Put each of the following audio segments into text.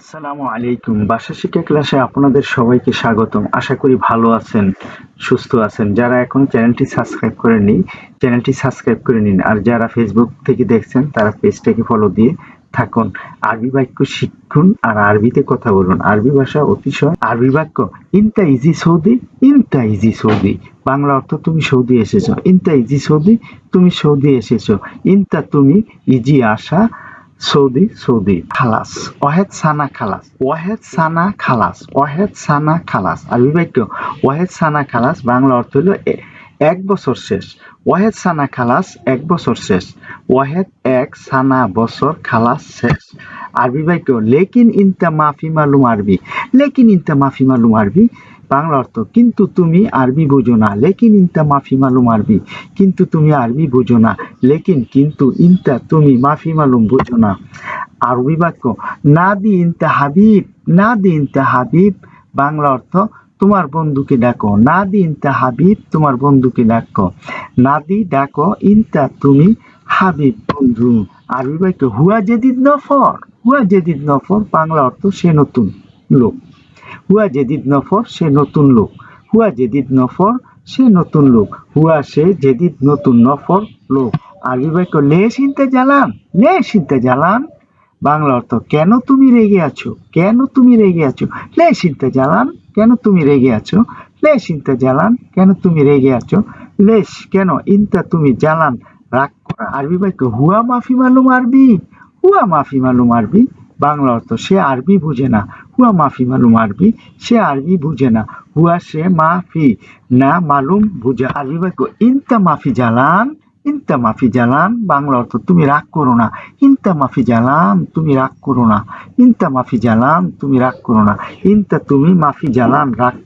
আসসালামু আলাইকুম। বাসা শিক্ষা ক্লাসে আপনাদের সবাইকে স্বাগতম। আশা করি ভালো আছেন, সুস্থ আছেন। যারা এখন চ্যানেলটি সাবস্ক্রাইব করেননি, চ্যানেলটি সাবস্ক্রাইব করে নিন। আর যারা ফেসবুক থেকে দেখছেন, তারা পেজটাকে ফলো দিয়ে থাকুন। আরবি বাক্য শিখুন আর আরবিতে কথা বলুন। আরবি ভাষা অতিশয় আরবি বাক্য। ইনতা ইজি সৌদি, ইনতা ইজি সৌদি। বাংলা অর্থ তুমি সৌদি এসেছ। ইনতা ইজি সৌদি, তুমি সৌদি এসেছ। ইনতা তুমি ইজি আসা সৌদি সৌদি খালাস, ওয়াহেদ সানা খালাস, ওয়াহেদ সানা খালাস, ওয়াহেদ সানা খালাস। আরবি বাক্য ওয়াহেদ সানা খালাস বাংলা অর্থ হলো এক বছর শেষ। ওয়াহেদ সানা খালাস এক বছর শেষ। ওয়াহেদ এক সানা বছর খালাস শেষ। আরবি বাক্য লেকিন ইনতা মাফি মালুম আরবি, লেকিন ইনতা মাফি মালুম আরবি বাংলা অর্থ, কিন্তু তুমি আরবি বুঝো না, লেকিন ইনতা মাফি মালুম আরবি, কিন্তু তুমি আরবি বুঝো না, লেকিন কিন্তু ইনতা তুমি মাফি মালুম বুঝো না। আরবি বাক্য, না দি ইনতা হাবিব, না দি ইনতা হাবিব বাংলা অর্থ, তোমার বন্ধুকে ডাকো না দি ইনতা হাবিব, তোমার বন্ধুকে ডাকো না দি ডাকো ইনতা তুমি হাবিব বন্ধু আরবি বাক্য, হুয়া জেদিদ নফর হুয়া জেদিদ নফর বাংলা অর্থ, সে নতুন লোক হুয়া জেদিদ নফর, সে নতুন লোক। হুয়া জেদিদ নফর, সে নতুন লোক। হুয়া, সে জেদিদ নতুন নফর লোক। আরবি বাক্য, লে চিনতে জ্বালান লে চিনতে জ্বালান বাংলা অর্থ, কেন তুমি রেগে আছো? কেন তুমি রেগে আছো? লে চিনতে জ্বালান কেন তুমি রেগে আছো? লে চিনতে জ্বালান কেন তুমি রেগে আছো? লেশ কেন ইনতা তুমি জ্বালান রাগ করা আরবি বাক্য, হুয়া মাফি মালুম আরবি। হুয়া মাফি মালুম আরবি। বাংলা অর্থ, সে আরবি বুঝে না। হুয়া মাফি, মালুম আরবি, সে আরবি বুঝে না। হুয়া, সে মাফি, না, মালুম বুঝে। আরবি বাক্য ইনতা মাফি জালান, ইনতা মাফি জালান, বাংলা অর্থ, তুমি রাগ করো না। ইনতা মাফি জালান, তুমি রাগ করো না। ইনতা মাফি জালান, তুমি রাগ করো না। ইনতা তুমি মাফি জালান, রাগ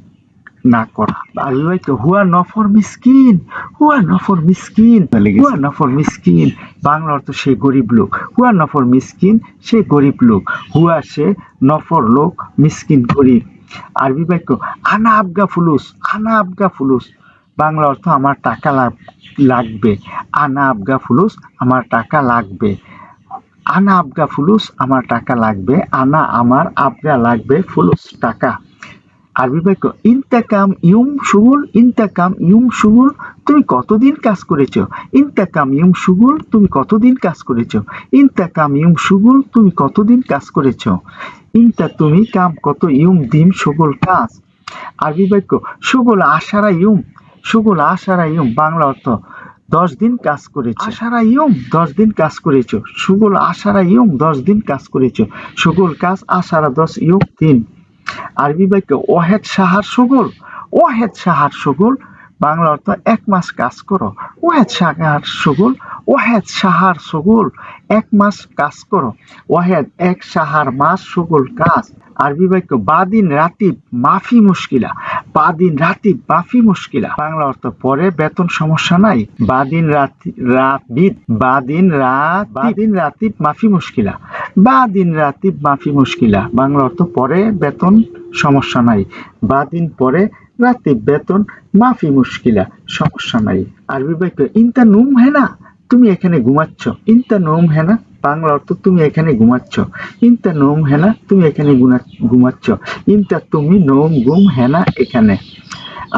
না করা। আরবি বাক্য হুয়া নফর মিসকিন হুয়া নফর মিসকিন হুয়া নফর মিসকিন। বাংলা অর্থ সে গরিব লোক হুয়া নফর মিসকিন সে গরিব লোক হুয়া সে নফর লোক মিসকিন গরিব। আরবি বাক্য আনা আবগা ফুলুস আনা আবগা ফুলুস। বাংলা অর্থ আমার টাকা লাগ- লাগবে। আনা আবগা ফুলুস আমার টাকা লাগবে। আনা আবগা ফুলুস আমার টাকা লাগবে। আনা আমার আবগা লাগবে ফুলুস টাকা। আরবি বাক্য ইন্তাকাম ইউম সুগুল ইন্তাকাম ইউম সুগুল তুমি কতদিন কাজ করেছ? ইন্তাকাম ইউম শুগুল তুমি কতদিন কাজ করেছ? ইন্তাকাম ইউম সুগুল তুমি কতদিন কাজ করেছ? ইন্তা তুমি কাম কত ইউম দিম সুগুল কাজ? আরবি বাক্য সুগুল আশারা ইউম সুগুল আশারা ইউম বাংলা অর্থ দশ দিন কাজ করেছ। আশারা ইউম? দশ দিন কাজ করেছ। সুগুল আশারা ইউম দশ দিন কাজ করেছ। সুগুল কাজ আশারা দশ ইউম দিন আরবি বাক্য ওহেদ সাহার সগোল। ওহেদ সাহার সগোল, বাংলা অর্থ এক মাস কাজ করো। ওহেদ সাহার সগোল ওহেদ সাহার সগোল, এক মাস কাজ করো। ওহেদ এক সাহার মাস সগোল কাজ। আরবি বাক্য বাদিন রাতিব মাফি মুশকিলা। বাদিন রাতিব মাফি মুশকিলা। বাংলা অর্থ পরে বেতন সমস্যা নাই। বাদিন রাতি রাতিব বাদিন রাত বাদিন রাতিব মাফি মুশকিলা। বা দিন রাতিব মাফি মুশকিলা। বাংলা অর্থ পরে বেতন, সমস্যা নাই। বা দিন পরে রাতিব বেতন, মাফি মুশকিলা, সমস্যা নাই। আরবি বাক্য ইনতা নুম হেনা তুমি এখানে ঘুমাচ্ছ। ইনতা নোম হেনা বাংলা অর্থ, তুমি এখানে ঘুমাচ্ছ। ইনতা নোম হেনা তুমি এখানে ঘুমাচ্ছ। ইনতা তুমি নোম গুম হেনা এখানে?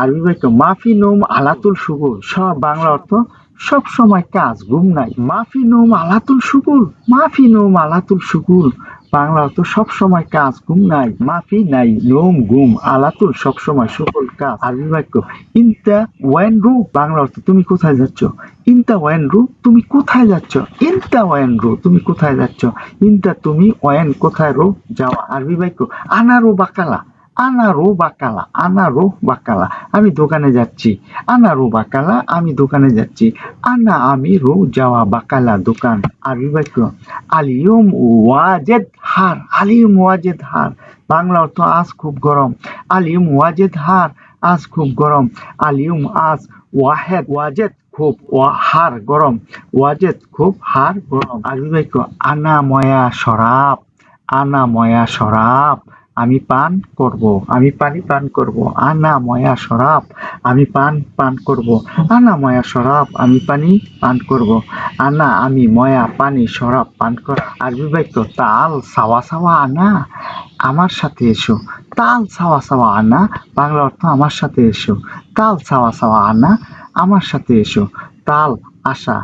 আরবি বাক্য মাফি নোম আলাতুল শুভ সব বাংলা অর্থ সব সময় কাজ, ঘুম নাই। মাফি নোম আলাতুল সুগুল মাফি নোম আলাতুল সুগুল বাংলা তো সব সময় কাজ, ঘুম নাই, মাফি নাই, নোম, ঘুম, আলাতুল সব সময় সুগুল কাজ। আরবি বাক্য, ইনতা ওয়ান রু, বাংলা অর্থ তুমি কোথায় যাচ্ছ? ইনতা ওয়ান রু, তুমি কোথায় যাচ্ছ? ইনতা ওয়ান রু, তুমি কোথায় যাচ্ছ? ইনতা তুমি ওয়ান কোথায় রো? যাওয়া আরবি বাক্য আনারো বাকালা। আনারো বাকালা আনারো বাকালা। আমি দোকানে যাচ্ছি। আনারো বাকালা, আমি দোকানে যাচ্ছি। আনা আমি রো যাওয়া বাকালা দোকান। আরবি বাক্য আলিয়ম ওয়াজেদ হার, আলিয়ম ওয়াজেদ হার। বাংলা অর্থ, আজ খুব গরম। আলিয়ম ওয়াজেদ হার, আজ খুব গরম। আলিয়ম, আজ ওয়াহেদ, ওয়াজেদ খুব হার গরম। ওয়াজেদ খুব হার গরম। আরবি বাক্য আনা ময়া শরাব, আনা ময়া শরাব। আমি পান করব, আমি পানি পান করব। আনা ময়া শরাব, আমি পান পান করব। আনা ময়া শরাব, আমি পানি পান করব। আনা, আমি ময়া পানি শরাব পান করা। আরবি বাক্য তাল সাওয়া সাওয়া আনা, আমার সাথে এসো। তাল সাওয়া সাওয়া আনা, বাংলা অর্থ আমার সাথে এসো। তাল সাওয়া সাওয়া আনা, আমার সাথে এসো। তাল আসা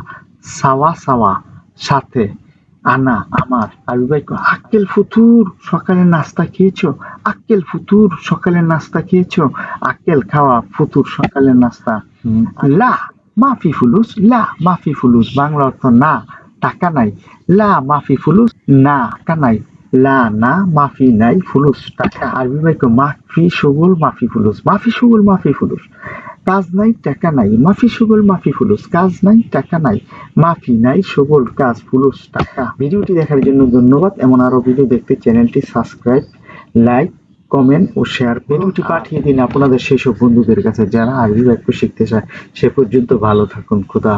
সাওয়া সাওয়া, সাথে। আনা আমার আরবি বাক্য আক্কেল ফুতুর সকালে নাস্তা খেয়েছো? আক্কেল ফুতুর সকালে নাস্তা খেয়েছো? আক্কেল খাওয়া ফুতুর সকালের নাস্তা। লা মাফি ফুলুস লা মাফি ফুলুস বাংলা অর্থ না টাকা নাই। লা মাফি ফুলুস না টাকা নাই। লা না মাফি নাই ফুলুস টাকা। আরবি বাক্য মাফি সুগুল মাফি ফুলুস মাফি সুগুল মাফি ফুলুস। কাজ নাই, টাকা নাই। মাফি সুগল, মাফি ফুলুস। কাজ নাই, টাকা নাই। মাফি নাই, সুগল, কাজ, ফুলুস, টাকা। ভিডিওটি দেখার জন্য ধন্যবাদ। এমন আরও ভিডিও দেখতে চ্যানেলটি সাবস্ক্রাইব লাইক কমেন্ট ও শেয়ার ভিডিওটি পাঠিয়ে দিন আপনাদের সেই সব বন্ধুদের কাছে যারা আরবি বাক্য শিখতে চায়। সে পর্যন্ত ভালো থাকুন। খুদা